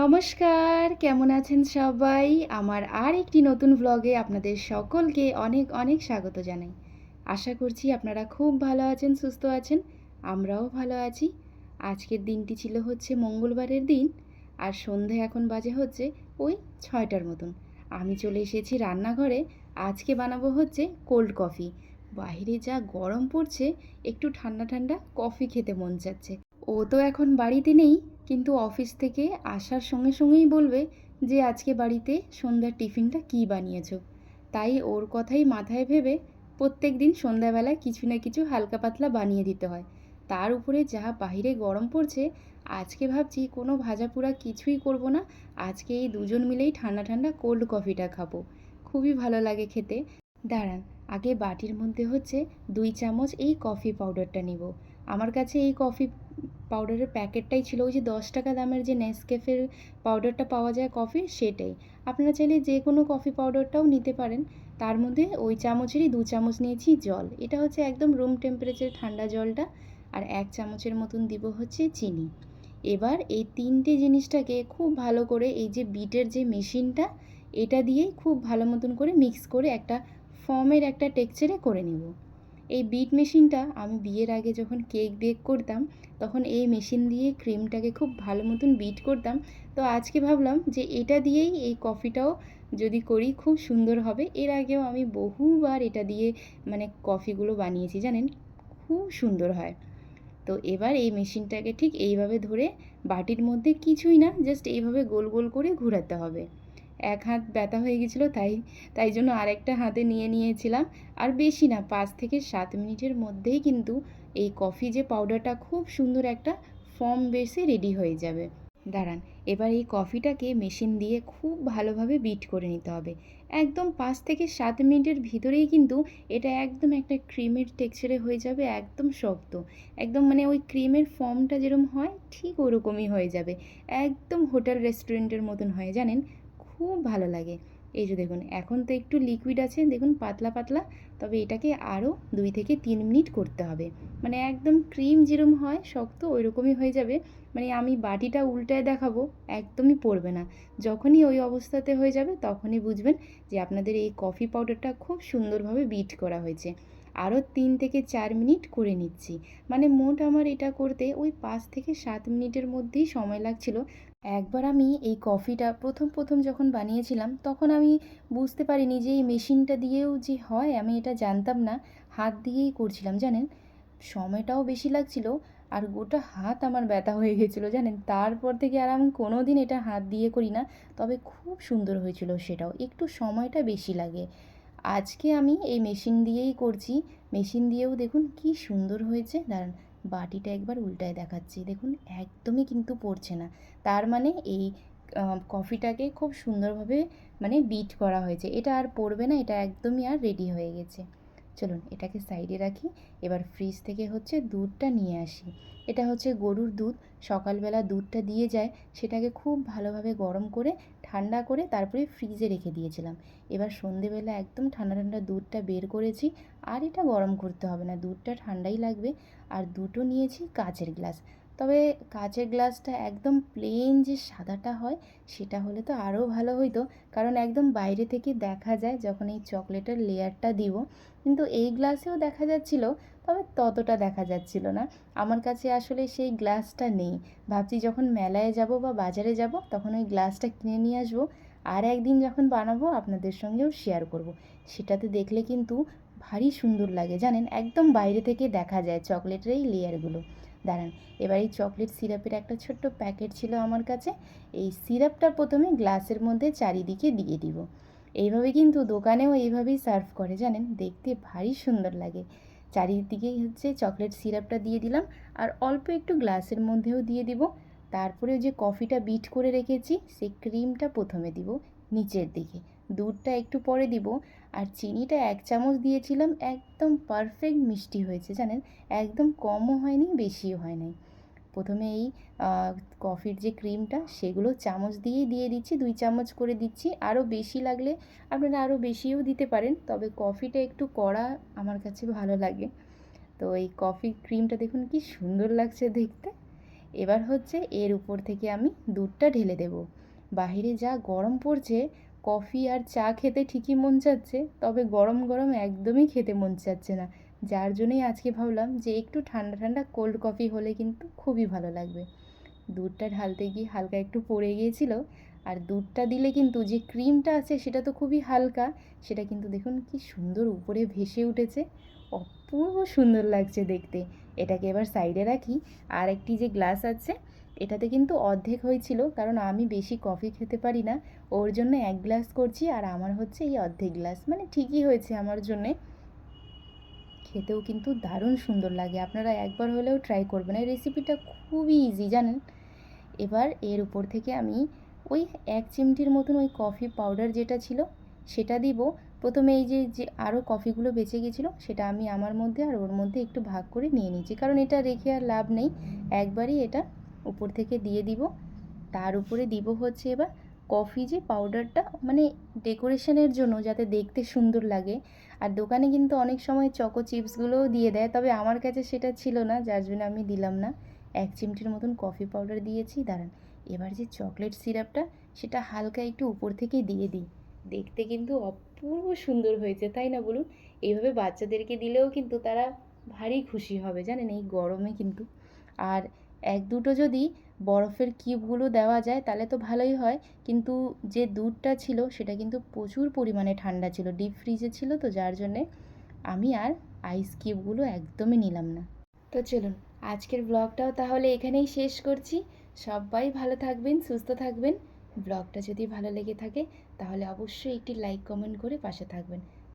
নমস্কার, কেমন আছেন সবাই? আমার আর একটি নতুন ভ্লগে আপনাদের সকলকে অনেক অনেক স্বাগত জানাই। আশা করছি আপনারা খুব ভালো আছেন, সুস্থ আছেন, আমরাও ভালো আছি। আজকের দিনটি ছিল হচ্ছে মঙ্গলবারের দিন, আর সন্ধে এখন বাজে হচ্ছে ওই ছয়টার মতন। আমি চলে এসেছি রান্নাঘরে, আজকে বানাবো হচ্ছে কোল্ড কফি বাইরে যা গরম পড়ছে, একটু ঠান্ডা ঠান্ডা কফি খেতে মন যাচ্ছে ও তো এখন বাড়িতে নেই কিন্তু অফিস থেকে আসার সঙ্গে সঙ্গেই বলবে যে আজকে বাড়িতে সন্ধ্যার টিফিনটা কী বানিয়েছো। তাই ওর কথাই মাথায় ভেবে প্রত্যেক দিন সন্ধ্যাবেলায় কিছু না কিছু হালকা পাতলা বানিয়ে দিতে হয়। তার উপরে যা বাইরে গরম পড়ছে, আজকে ভাবছি কোনো ভাজা পোড়া কিছুই করব না, আজকে এই দুজন মিলেই ঠান্ডা ঠান্ডা কোল্ড কফিটা খাব। খুবই ভালো লাগে খেতে। দাঁড়ান, আগে বাটির মধ্যে হচ্ছে দুই চামচ এই কফি পাউডারটা নিব। আমার কাছে এই কফি পাউডারের প্যাকেটটাই ছিল, ওই যে দশ টাকা দামের যে নেসকেফের পাউডারটা পাওয়া যায় কফির সেটাই। আপনারা চাইলে যে কোনো কফি পাউডারটাও নিতে পারেন। তার মধ্যে ওই চামচেরই দু চামচ নিয়েছি জল। এটা হচ্ছে একদম রুম টেম্পারেচার ঠান্ডা জলটা, আর এক চামচের মতন দিব হচ্ছে চিনি। এবার এই তিনটে জিনিসটাকে খুব ভালো করে এই যে বিটের যে মেশিনটা, এটা দিয়েই খুব ভালো মতন করে মিক্স করে একটা ফর্মের একটা টেক্সচারে করে নেব। এই বিট মেশিনটা আমি বিয়ের আগে যখন কেক বেক করতাম, তখন এই মেশিন দিয়ে ক্রিমটাকে খুব ভালো মতন বিট করতাম। তো আজকে ভাবলাম যে এটা দিয়েই এই কফিটাও যদি করি, খুব সুন্দর হবে। এর আগেও আমি বহুবার এটা দিয়ে মানে কফিগুলো বানিয়েছি, জানেন? খুব সুন্দর হয়। তো এবার এই মেশিনটাকে ঠিক এইভাবে ধরে বাটির মধ্যে কিছুই না জাস্ট এইভাবে গোল গোল করে ঘোরাতে হবে। এক হাত ব্যথা হয়ে গেছিল তাই তাই জন্য আরেকটা হাতে নিয়ে নিয়েছিলাম। আর বেশি না, পাঁচ থেকে সাত মিনিটের মধ্যেই কিন্তু এই কফি যে পাউডারটা খুব সুন্দর একটা ফর্ম বেসে রেডি হয়ে যাবে। দাঁড়ান, এবার এই কফিটাকে মেশিন দিয়ে খুব ভালোভাবে বিট করে নিতে হবে। একদম পাঁচ থেকে সাত মিনিটের ভিতরেই কিন্তু এটা একদম একটা ক্রিমের টেক্সচারে হয়ে যাবে, একদম শক্ত। একদম মানে ওই ক্রিমের ফর্মটা যেরকম হয়, ঠিক ওরকমই হয়ে যাবে। একদম হোটেল রেস্টুরেন্টের মতন হয়, জানেন? খুব ভালো লাগে। এই যে দেখুন, এখন তো একটু লিকুইড আছে, দেখুন পাতলা পাতলা, তবে এটাকে আরও দুই থেকে তিন মিনিট করতে হবে। মানে একদম ক্রিম যেরম হয়, শক্ত ওই রকমই হয়ে যাবে। মানে আমি বাটিটা উল্টায় দেখাবো, একদমই পড়বে না। যখনই ওই অবস্থাতে হয়ে যাবে, তখনই বুঝবেন যে আপনাদের এই কফি পাউডারটা খুব সুন্দরভাবে বিট করা হয়েছে। আরও তিন থেকে চার মিনিট করে নিচ্ছি। মানে মোট আমার এটা করতে ওই পাঁচ থেকে সাত মিনিটের মধ্যেই সময় লাগছিল। একবার আমি এই কফিটা প্রথম প্রথম যখন বানিয়েছিলাম, তখন আমি বুঝতে পারিনি যে এই মেশিনটা দিয়েও যে হয়, আমি এটা জানতাম না। হাত দিয়েই করছিলাম, জানেন? সময়টাও বেশি লাগছিল আর গোটা হাত আমার ব্যথা হয়ে গেছিল, জানেন? তারপর থেকে আর আমি কোনো দিন এটা হাত দিয়ে করি না, তবে খুব সুন্দর হয়েছিল সেটাও। একটু সময়টা বেশি লাগে। আজকে আমি এই মেশিন দিয়েই করছি। মেশিন দিয়েও দেখুন কি সুন্দর হয়েছে। দাঁড়ান বাটিটা একবার উল্টায় দেখাচ্ছি। দেখুন, একদমই কিন্তু পড়ছে না। তার মানে এই কফিটাকে খুব সুন্দরভাবে মানে বিট করা হয়েছে। এটা আর পড়বে না, এটা একদমই আর রেডি হয়ে গেছে। চলুন এটাকে সাইডে রাখি। এবার ফ্রিজ থেকে হচ্ছে দুধটা নিয়ে আসি। এটা হচ্ছে গরুর দুধ। সকালবেলা দুধটা দিয়ে যায়। সেটাকে খুব ভালোভাবে গরম করে, ঠান্ডা করে তারপরে ফ্রিজে রেখে দিয়েছিলাম। এবার সন্ধেবেলা একদম ঠান্ডা ঠান্ডা দুধটা বের করেছি। আর এটা গরম করতে হবে না। দুধটা ঠান্ডাই লাগবে। আর দুটো নিয়েছি কাচের গ্লাস। তবে কাচের গ্লাসটা একদম প্লেন যে সাদাটা হয়, সেটা হলে তো আরও ভালো হইতো। কারণ একদম বাইরে থেকে দেখা যায় যখন এই চকলেটের লেয়ারটা দিব, কিন্তু এই গ্লাসেও দেখা যাচ্ছিল, তবে ততটা দেখা যাচ্ছিল না। আমার কাছে আসলে সেই গ্লাসটা নেই। ভাবছি যখন মেলায় যাব বা বাজারে যাব, তখন ওই গ্লাসটা কিনে নিয়ে আসব আর একদিন যখন বানাবো, আপনাদের সঙ্গেও শেয়ার করব। সেটাতে দেখলে কিন্তু ভারী সুন্দর লাগে, জানেন? একদম বাইরে থেকে দেখা যায় চকলেটের এই লেয়ারগুলো। দাঁড়ান, এবার এই চকলেট সিরাপের একটা ছোট্ট প্যাকেট ছিল আমার কাছে। এই সিরাপটা প্রথমে গ্লাসের মধ্যে চারিদিকে দিয়ে দিব। এইভাবে কিন্তু দোকানেও এইভাবেই সার্ভ করে, জানেন? দেখতে ভারী সুন্দর লাগে। চারিদিকেই হচ্ছে চকলেট সিরাপটা দিয়ে দিলাম আর অল্প একটু গ্লাসের মধ্যেও দিয়ে দিব। তারপরে যে কফিটা বিট করে রেখেছি, সেই ক্রিমটা প্রথমে দিব নিচের দিকে। দুধটা একটু পরে দিব। আর চিনিটা এক চামচ দিয়েছিলাম, একদম পারফেক্ট মিষ্টি হয়েছে, জানেন? একদম কমও হয়নি, বেশিও হয় নাই প্রথমে এই কফির যে ক্রিমটা, সেগুলো চামচ দিয়েই দিয়ে দিচ্ছি, দুই চামচ করে দিচ্ছি। আরও বেশি লাগলে আপনারা আরও বেশিও দিতে পারেন, তবে কফিটা একটু কড়া আমার কাছে ভালো লাগে। তো এই কফি ক্রিমটা দেখুন কি সুন্দর লাগছে দেখতে। এবার হচ্ছে এর উপর থেকে আমি দুধটা ঢেলে দেব। বাইরে যা গরম পড়ছে কফি আর চা খেতে ঠিকই মন চাচ্ছে, তবে গরম গরম একদমই খেতে মন চাচ্ছে না। যার জন্যই আজকে ভাবলাম যে একটু ঠান্ডা ঠান্ডা কোল্ড কফি হলে কিন্তু খুবই ভালো লাগবে। দুধটা ঢালতে গিয়ে হালকা একটু পড়ে গিয়েছিল, আর দুধটা দিলে কিন্তু যে ক্রিমটা আছে সেটা তো খুবই হালকা, সেটা কিন্তু দেখুন কি সুন্দর উপরে ভেসে উঠেছে। অপূর্ব সুন্দর লাগছে দেখতে। এটাকে এবার সাইডে রাখি, আর একটি যে গ্লাস আছে এটাতে কিন্তু অর্ধেক হয়েছিল, কারণ আমি বেশি কফি খেতে পারি না। ওর জন্য এক গ্লাস করছি আর আমার হচ্ছে এই অর্ধেক গ্লাস। মানে ঠিকই হয়েছে আমার জন্যে। খেতেও কিন্তু দারুণ সুন্দর লাগে। আপনারা একবার হলেও ট্রাই করবেন। এই রেসিপিটা খুবই ইজি জানেন? এবার এর উপর থেকে আমি ওই এক চিমটির মতন ওই কফি পাউডার যেটা ছিল, সেটা দিব। প্রথমে এই যে যে আরও কফিগুলো বেঁচে গেছিল, সেটা আমি আমার মধ্যে আর ওর মধ্যে একটু ভাগ করে নিয়ে নিচ্ছি। কারণ এটা রেখে আর লাভ নেই। একবারই এটা উপর থেকে দিয়ে দিব। তার উপরে দিব হচ্ছে এবার কফি যে পাউডারটা মানে ডেকোরেশনের জন্য যাতে দেখতে সুন্দর লাগে। আর দোকানে কিন্তু অনেক সময় চকো চিপসগুলোও দিয়ে দেয়, তবে আমার কাছে সেটা ছিল না, যার জন্য আমি দিলাম না। এক চিমটির মতন কফি পাউডার দিয়েছি, দাঁড়ান। এবার যে চকলেট সিরাপটা, সেটা হালকা একটু উপর থেকে দিয়ে দিই। দেখতে কিন্তু অপূর্ব সুন্দর হয়েছে, তাই না বলুন? এইভাবে বাচ্চাদেরকে দিলেও কিন্তু তারা ভারী খুশি হবে, জানেন? এই গরমে কিন্তু। আর এক দুটো যদি বরফের কিউবগুলো দেওয়া যায়, তাহলে তো ভালোই হয়। কিন্তু যে দুধটা ছিল, সেটা কিন্তু প্রচুর পরিমাণে ঠান্ডা ছিল, ডিপ ফ্রিজে ছিল তো, যার জন্যে আমি আর আইস কিউবগুলো একদমই নিলাম না। তো চলুন, আজকের ব্লগটাও তাহলে এখানেই শেষ করছি। সবাই ভালো থাকবেন, সুস্থ থাকবেন। ব্লগটা যদি ভালো লেগে থাকে, তাহলে অবশ্যই একটি লাইক কমেন্ট করে পাশে থাকবেন।